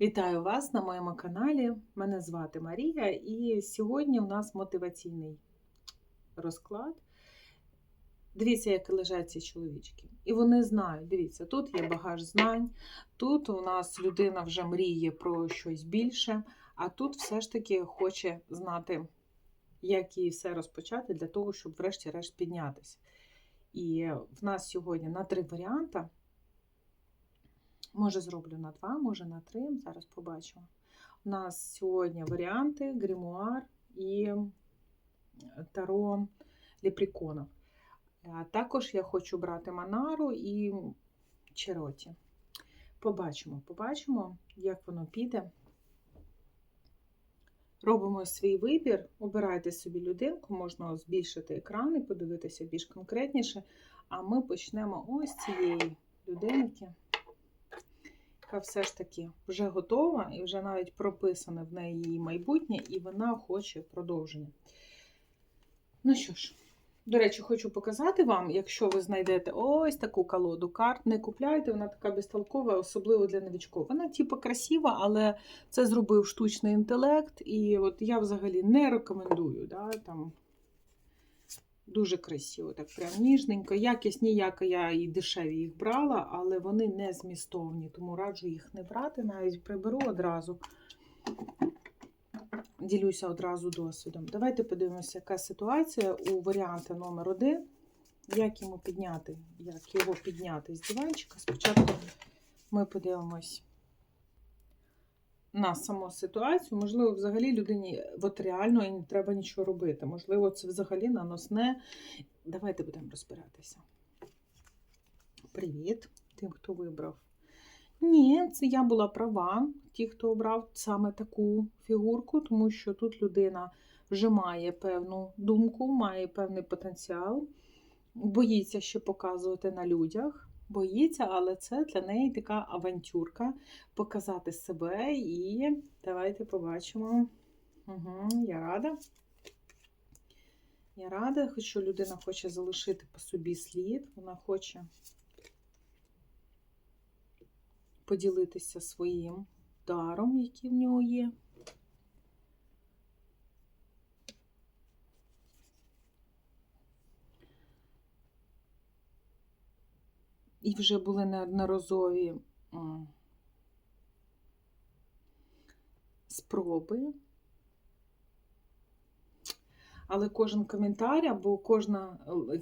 Вітаю вас на моєму каналі. Мене звати Марія, і сьогодні у нас мотиваційний розклад. Дивіться, як лежать ці чоловічки. І вони знають, дивіться, тут є багаж знань, тут у нас людина вже мріє про щось більше, а тут все ж таки хоче знати, як їй все розпочати для того, щоб врешті-решт піднятися. І в нас сьогодні на три варіанти. Може, зроблю на два, може на три. Зараз побачимо. У нас сьогодні варіанти гримуар і таро ліпріконов. Також я хочу брати Манару і Чероті. Побачимо, побачимо, як воно піде. Робимо свій вибір, обирайте собі людинку, можна збільшити екран і подивитися більш конкретніше. А ми почнемо ось цієї людинки яка все ж таки вже готова і вже навіть прописане в неї її майбутнє, і вона хоче продовження. Ну що ж, до речі, хочу показати вам, якщо ви знайдете ось таку колоду карт, не купляйте, вона така безтолкова, особливо для новичків. Вона, типу, красива, але це зробив штучний інтелект, і от я взагалі не рекомендую. Да, там Дуже красиво, так прям ніжненько. Якість ніяка, я і дешеві їх брала, але вони не змістовні, тому раджу їх не брати, навіть приберу одразу. Ділюся одразу досвідом. Давайте подивимося, яка ситуація у варіанті номер один. Як йому підняти, як його підняти з диванчика. Спочатку ми подивимось на саму ситуацію. Можливо, взагалі людині от реально і не треба нічого робити. Можливо, це взагалі наносне. Давайте будемо розбиратися. Привіт, тим, хто вибрав. Ні, це я була права, ті, хто обрав саме таку фігурку, тому що тут людина вже має певну думку, має певний потенціал, боїться ще показувати на людях боїться, але це для неї така авантюрка показати себе. І давайте побачимо. Угу, Я рада. Я рада, що людина хоче залишити по собі слід, вона хоче поділитися своїм даром, який в нього є. І вже були неодноразові спроби. Але кожен коментар, або кожна,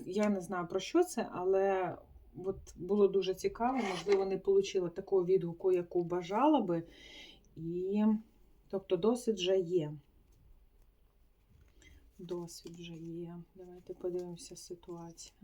я не знаю про що це, але от було дуже цікаво, можливо, не отримала такого відгуку, яку бажала би. І, тобто, досвід вже є. Досвід вже є. Давайте подивимося ситуацію.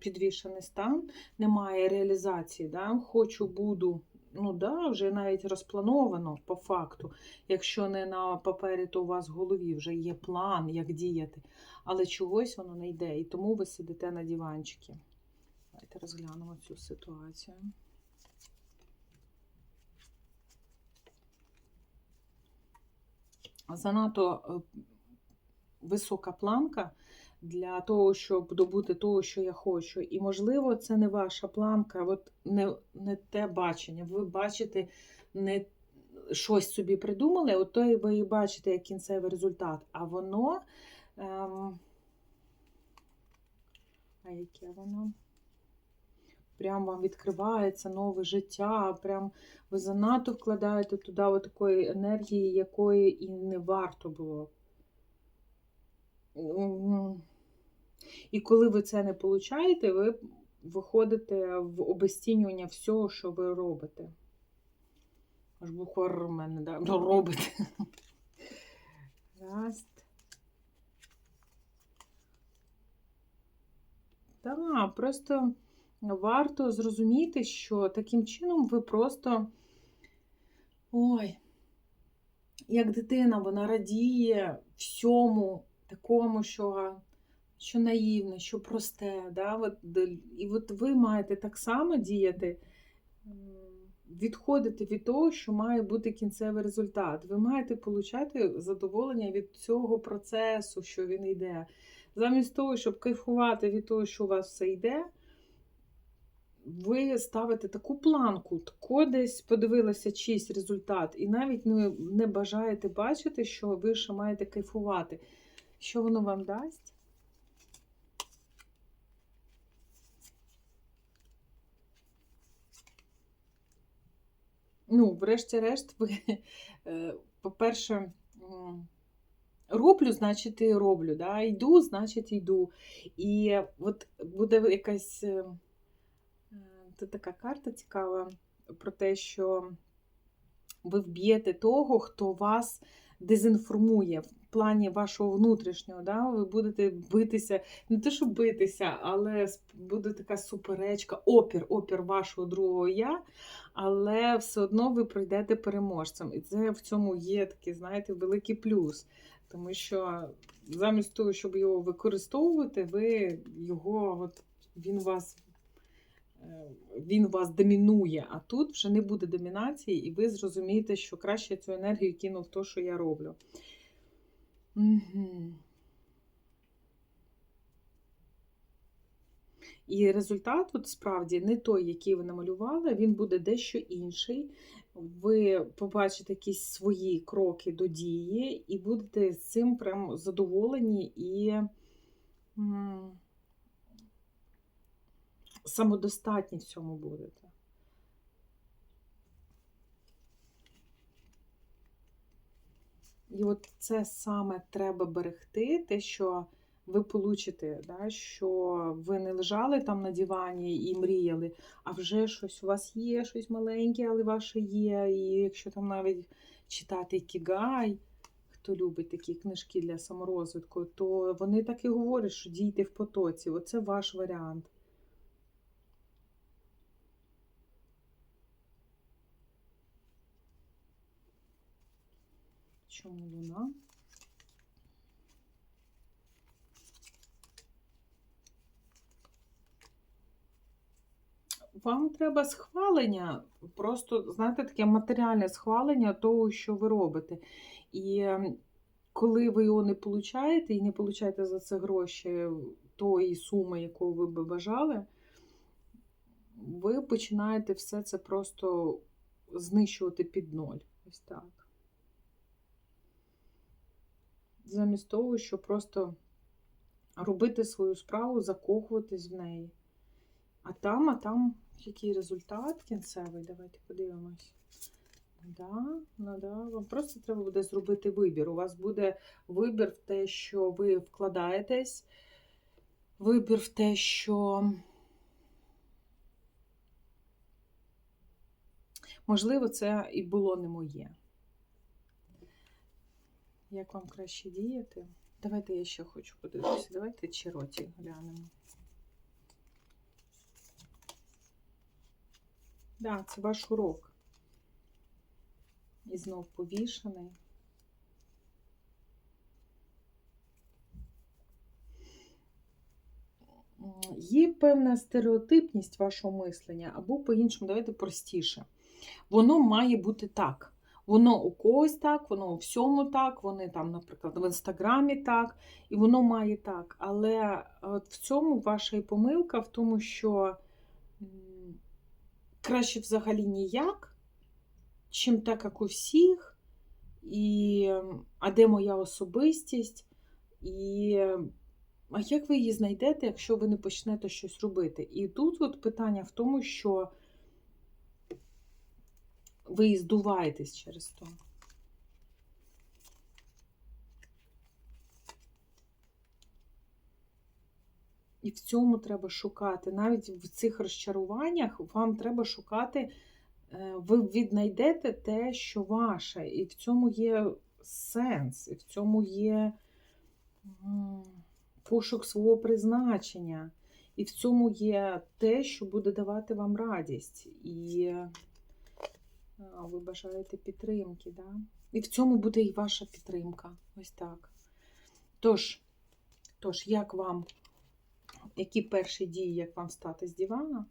Підвішений стан, немає реалізації. Да? Хочу, буду, ну да, вже навіть розплановано по факту. Якщо не на папері, то у вас в голові вже є план, як діяти. Але чогось воно не йде. І тому ви сидите на диванчики. Давайте розглянемо цю ситуацію. Занадто е, висока планка для того, щоб добути того, що я хочу. І, можливо, це не ваша планка, от не не те бачення. Ви бачите, не щось собі придумали, от то ви і бачите як кінцевий результат. А воно. Ем, а яке воно? Прям вам відкривається нове життя, прям ви занадто вкладаєте туди такої енергії, якої і не варто було. І коли ви це не получаєте, ви виходите в обесцінювання всього, що ви робите. Аж бухор у мене, да? ну, робите. Раз. Так, просто варто зрозуміти, що таким чином ви просто. Ой, як дитина, вона радіє всьому такому, що що наївне, що просте. Да? От, І от ви маєте так само діяти, відходити від того, що має бути кінцевий результат. Ви маєте отримати задоволення від цього процесу, що він йде. Замість того, щоб кайфувати від того, що у вас все йде, ви ставите таку планку, тако десь подивилися чийсь результат, і навіть не бажаєте бачити, що ви ще маєте кайфувати. Що воно вам дасть? Ну, врешті-решт, е, по-перше, роблю, значить і роблю. Да? Йду, значить йду. І от буде якась е, е, це така карта цікава про те, що ви вб'єте того, хто вас дезінформує плані вашого внутрішнього. Да? Ви будете битися, не те, що битися, але буде така суперечка, опір, опір вашого другого я, але все одно ви пройдете переможцем. І це в цьому є такий, знаєте, великий плюс. Тому що замість того, щоб його використовувати, ви його, от, він вас. е, Він вас домінує, а тут вже не буде домінації, і ви зрозумієте, що краще цю енергію кину в те, що я роблю. І результат, от справді, не той, який ви намалювали, він буде дещо інший. Ви побачите якісь свої кроки до дії, і будете з цим прям задоволені і самодостатні в цьому будете. І от це саме треба берегти, те, що ви получите, да, що ви не лежали там на дивані і мріяли, а вже щось у вас є, щось маленьке, але ваше є. І якщо там навіть читати кігай, хто любить такі книжки для саморозвитку, то вони так і говорять, що дійте в потоці. Оце ваш варіант. Чому луна? Вам треба схвалення, просто, знаєте, таке матеріальне схвалення того, що ви робите. І ем, коли ви його не получаєте і не получаєте за це гроші тої суми, яку ви би бажали, ви починаєте все це просто знищувати під ноль. Ось так. Замість того, щоб просто робити свою справу, закохуватись в неї. А там, а там який результат кінцевий? Давайте подивимось. Да, ну да. Вам просто треба буде зробити вибір. У вас буде вибір в те, що ви вкладаєтесь, вибір в те, що, можливо, це і було не моє. Як вам краще діяти? Давайте я ще хочу подивитися. Давайте Чироті глянемо. Да, це ваш урок. І знов повішений. Є певна стереотипність вашого мислення, або по-іншому, давайте простіше. Воно має бути так. Воно у когось так, воно у всьому так, вони там, наприклад, в інстаграмі так, і воно має так. Але от в цьому ваша і помилка в тому, що краще взагалі ніяк, чим так, як у всіх, і а де моя особистість, і а як ви її знайдете, якщо ви не почнете щось робити? І тут от питання в тому, що ви і здуваєтесь через то. І в цьому треба шукати. Навіть в цих розчаруваннях вам треба шукати, ви віднайдете те, що ваше. І в цьому є сенс, і в цьому є пошук свого призначення. І в цьому є те, що буде давати вам радість. І ви бажаєте підтримки. Да? І в цьому буде і ваша підтримка. Ось так. Тож, тож, як вам, які перші дії, як вам встати з дивана?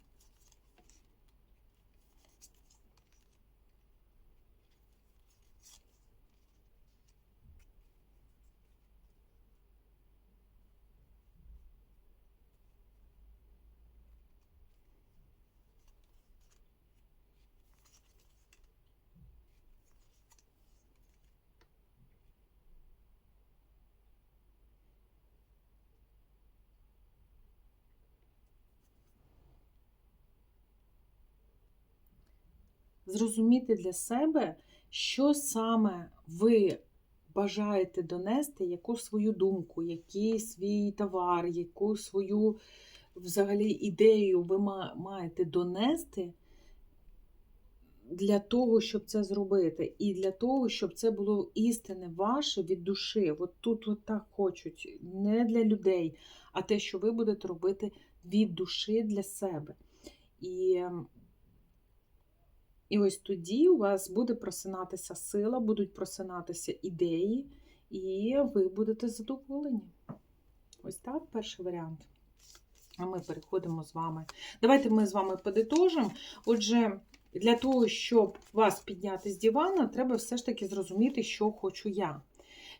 Зрозуміти для себе, що саме ви бажаєте донести, яку свою думку, який свій товар, яку свою взагалі ідею ви маєте донести для того, щоб це зробити, і для того, щоб це було істинне ваше від душі. От тут от так хочуть, не для людей, а те, що ви будете робити від душі для себе. І, ем, і ось тоді у вас буде просинатися сила, будуть просинатися ідеї, і ви будете задоволені. Ось так, перший варіант. А ми переходимо з вами. Давайте ми з вами подитожимо. Отже, для того, щоб вас підняти з дивана, треба все ж таки зрозуміти, що хочу я.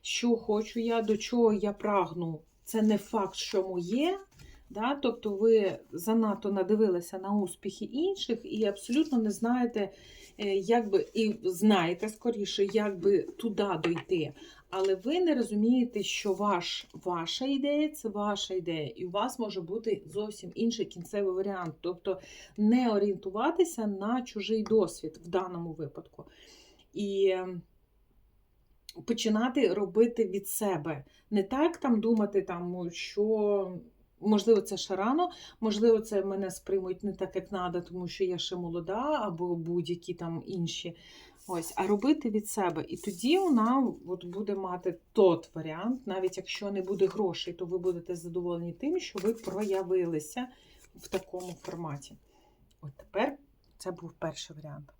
Що хочу я, до чого я прагну. Це не факт, що моє. Да? Тобто ви занадто надивилися на успіхи інших і абсолютно не знаєте, е, як би, і знаєте скоріше, як би туди дойти. Але ви не розумієте, що ваш, ваша ідея це ваша ідея, і у вас може бути зовсім інший кінцевий варіант. Тобто не орієнтуватися на чужий досвід в даному випадку. І ем, починати робити від себе. Не так там думати, там, що. Можливо, це ще рано, можливо, це мене сприймуть не так, як треба, тому що я ще молода, або будь-які там інші. Ось, а робити від себе. І тоді вона от буде мати тот варіант, навіть якщо не буде грошей, то ви будете задоволені тим, що ви проявилися в такому форматі. От тепер це був перший варіант.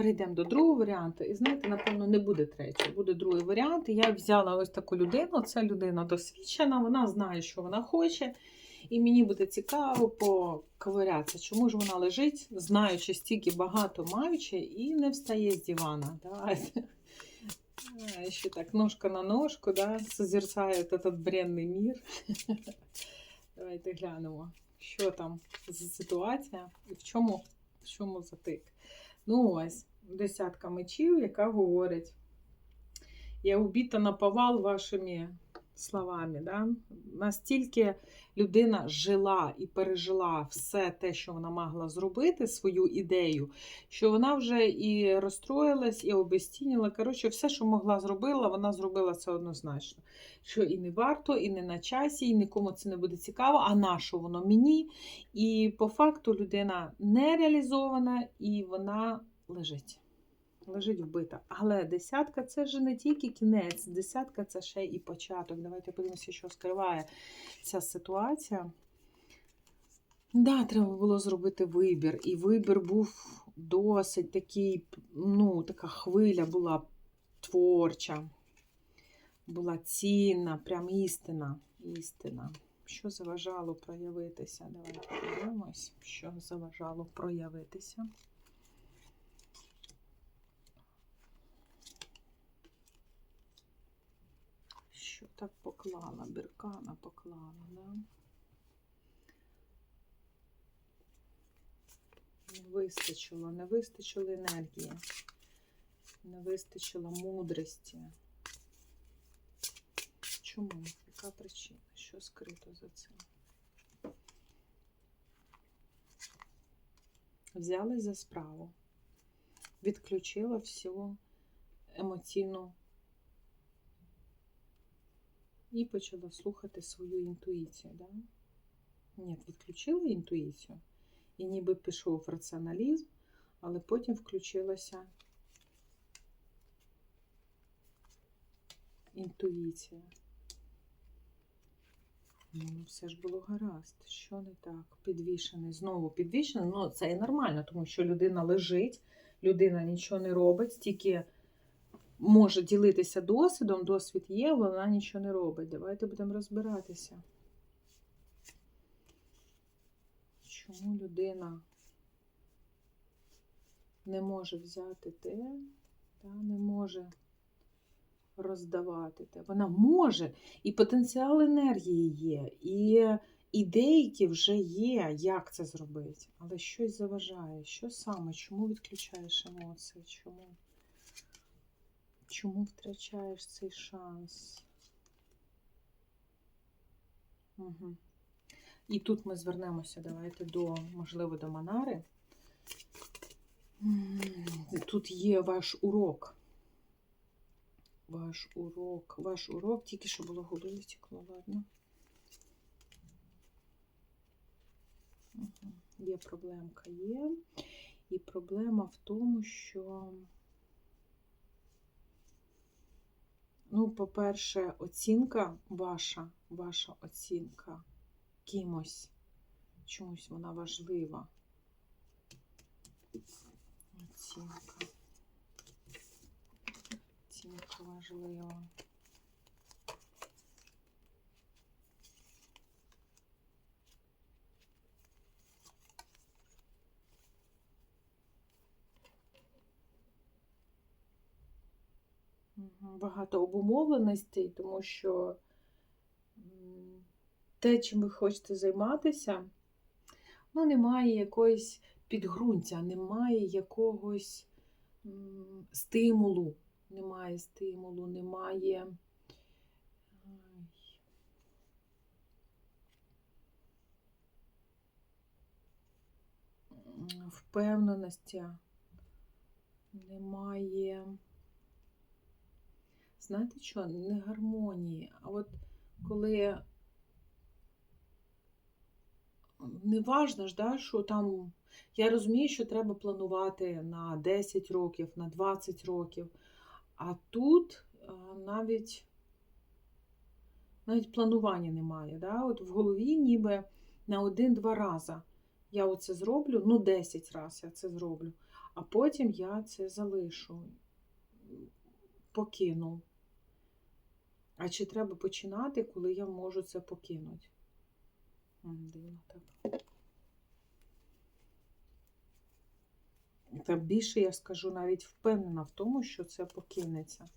Перейдемо до другого варіанту. І знаєте, напевно, не буде третього, буде другий варіант. Я взяла ось таку людину. Це людина досвідчена, вона знає, що вона хоче. І мені буде цікаво поковирятися, чому ж вона лежить, знаючи стільки багато маючи, і не встає з дивана. Давайте. А, Ще так, ножка на ножку, да, созерцає этот бренний мір. Давайте глянемо, що там за ситуація і в чому, в чому затик. Ну ось, десятка мечів, яка говорить. Я убита на повал вашими словами. Да? Настільки людина жила і пережила все те, що вона могла зробити, свою ідею, що вона вже і розстроїлась, і обезцінила. Коротше, все, що могла зробила, вона зробила це однозначно. Що і не варто, і не на часі, і нікому це не буде цікаво, а на що воно мені. І по факту людина не реалізована і вона лежить. Лежить вбита. Але десятка це ж не тільки кінець, десятка це ще і початок. Давайте подивимося, що скриває ця ситуація. Да, треба було зробити вибір. І вибір був досить такий, ну, така хвиля була творча, була цінна, прям істина. істина. Що заважало проявитися? Давайте подивимось, що заважало проявитися. Що так поклала? Біркана поклала, да? Не вистачило, не вистачило енергії, не вистачило мудрості. Чому? Яка причина? Що скрито за цим? Взялась за справу, відключила всю емоційну і почала слухати свою інтуїцію. Да? Ні, відключила інтуїцію. І ніби пішов раціоналізм, але потім включилася інтуїція. Ну, все ж було гаразд. Що не так? Підвішений, знову підвішений. Ну, це і нормально, тому що людина лежить, людина нічого не робить, тільки може ділитися досвідом, досвід є, вона нічого не робить. Давайте будемо розбиратися. Чому людина не може взяти те, та не може роздавати те. Вона може, і потенціал енергії є, і ідейки вже є, як це зробити. Але щось заважає. Що саме? Чому відключаєш емоції? Чому? Чому втрачаєш цей шанс? Угу. І тут ми звернемося, давайте до, можливо, до Манари. Тут є ваш урок. Ваш урок, ваш урок, тільки що було голові стекло, ладно. Мгм. Є проблемка, є. І проблема в тому, що, ну, по-перше, оцінка ваша, ваша оцінка кимось, чомусь вона важлива. Оцінка. Оцінка важлива. Багато обумовленостей, тому що те, чим ви хочете займатися, ну, немає якоїсь підґрунтя, немає якогось стимулу, немає стимулу, немає. Впевненості, немає. Знаєте що, не гармонії, а от коли не важно ж, да, що там. Я розумію, що треба планувати на 10 років, на 20 років. А тут навіть навіть планування немає. Да? От в голові ніби на один-два рази я оце зроблю, ну 10 разів я це зроблю, а потім я це залишу, покину. А чи треба починати, коли я можу це покинути? Дивно так. Та більше я скажу, навіть впевнена в тому, що це покинеться.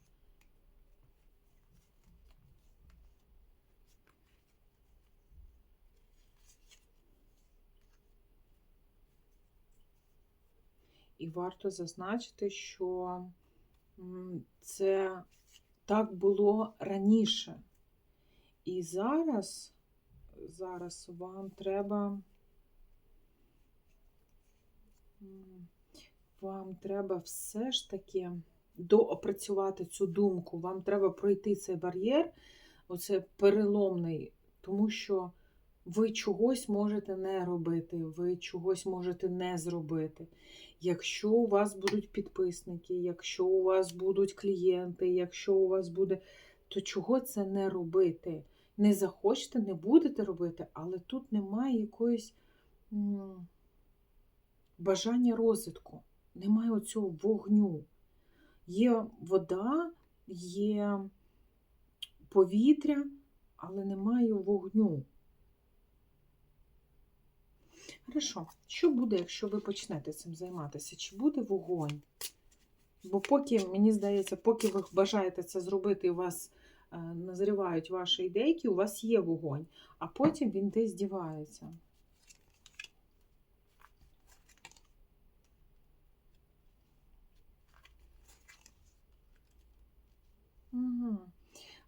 І варто зазначити, що це так було раніше. І зараз, зараз вам треба. Вам треба все ж таки доопрацювати цю думку. Вам треба пройти цей бар'єр, оце переломний, тому що ви чогось можете не робити, ви чогось можете не зробити. Якщо у вас будуть підписники, якщо у вас будуть клієнти, якщо у вас буде, то чого це не робити? Не захочете, не будете робити, але тут немає якоїсь бажання розвитку, немає оцього вогню. Є вода, є повітря, але немає вогню. Хорошо, що буде, якщо ви почнете цим займатися? Чи буде вогонь? Бо поки, мені здається, поки ви бажаєте це зробити, у вас е, назрівають ваші ідейки, у вас є вогонь, а потім він десь дівається. Угу.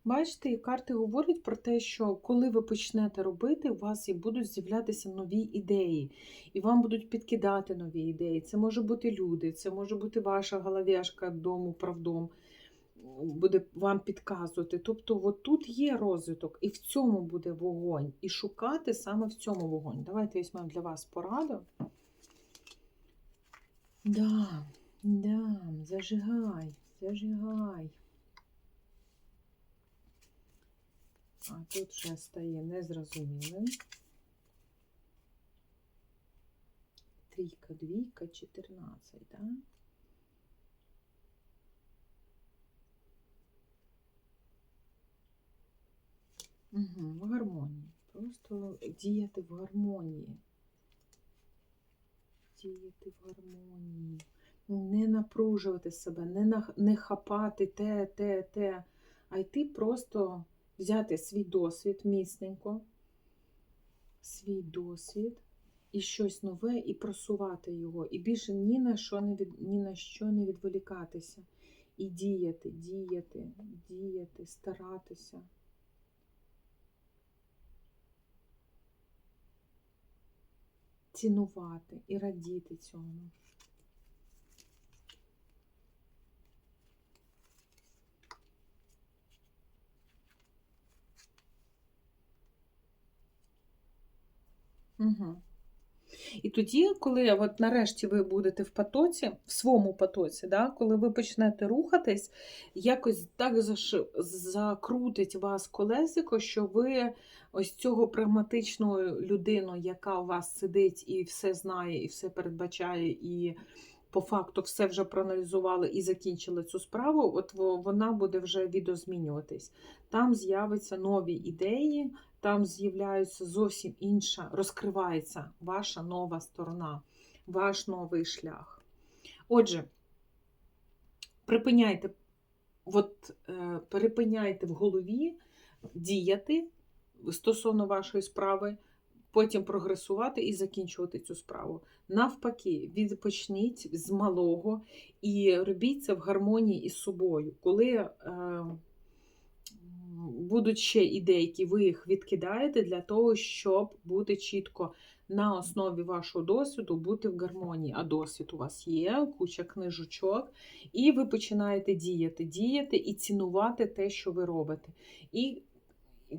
Бачите, карти говорять про те, що коли ви почнете робити, у вас і будуть з'являтися нові ідеї, і вам будуть підкидати нові ідеї. Це може бути люди, це може бути ваша головешка дому правдом, буде вам підказувати. Тобто, от тут є розвиток, і в цьому буде вогонь. І шукати саме в цьому вогонь. Давайте візьмемо для вас пораду. Да, да, зажигай, зажигай. А тут вже стає незрозумілим. Трійка, двійка, 14, так? Угу, в гармонії. Просто діяти в гармонії. Діяти в гармонії. Не напружувати себе, не, на, не хапати те, те, те, а йти просто взяти свій досвід міцненько, свій досвід і щось нове, і просувати його. І більше ні на що не від, ні на що не відволікатися. І діяти, діяти, діяти, старатися. Цінувати і радіти цьому. Угу. І тоді, коли от нарешті ви будете в потоці, в своєму потоці, да, коли ви почнете рухатись, якось так закрутить вас колесико, що ви ось цього прагматичного людину, яка у вас сидить і все знає, і все передбачає, і по факту все вже проаналізували і закінчили цю справу, от вона буде вже відозмінюватись. Там з'являться нові ідеї, там з'являється зовсім інша, розкривається ваша нова сторона, ваш новий шлях. Отже, припиняйте, от, е, перепиняйте в голові діяти стосовно вашої справи, потім прогресувати і закінчувати цю справу. Навпаки, відпочніть з малого і робіть це в гармонії із собою. Коли е, будуть ще ідейки, ви їх відкидаєте для того, щоб бути чітко на основі вашого досвіду, бути в гармонії. А досвід у вас є, куча книжечок, і ви починаєте діяти, діяти і цінувати те, що ви робите. І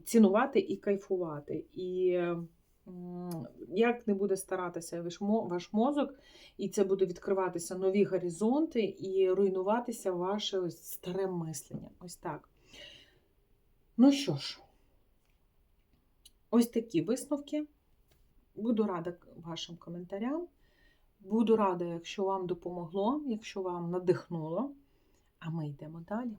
цінувати і кайфувати. І як не буде старатися ваш мозок, і це буде відкриватися нові горизонти і руйнуватися ваше ось старе мислення. Ось так. Ну що ж, ось такі висновки. Буду рада вашим коментарям. Буду рада, якщо вам допомогло, якщо вам надихнуло. А ми йдемо далі.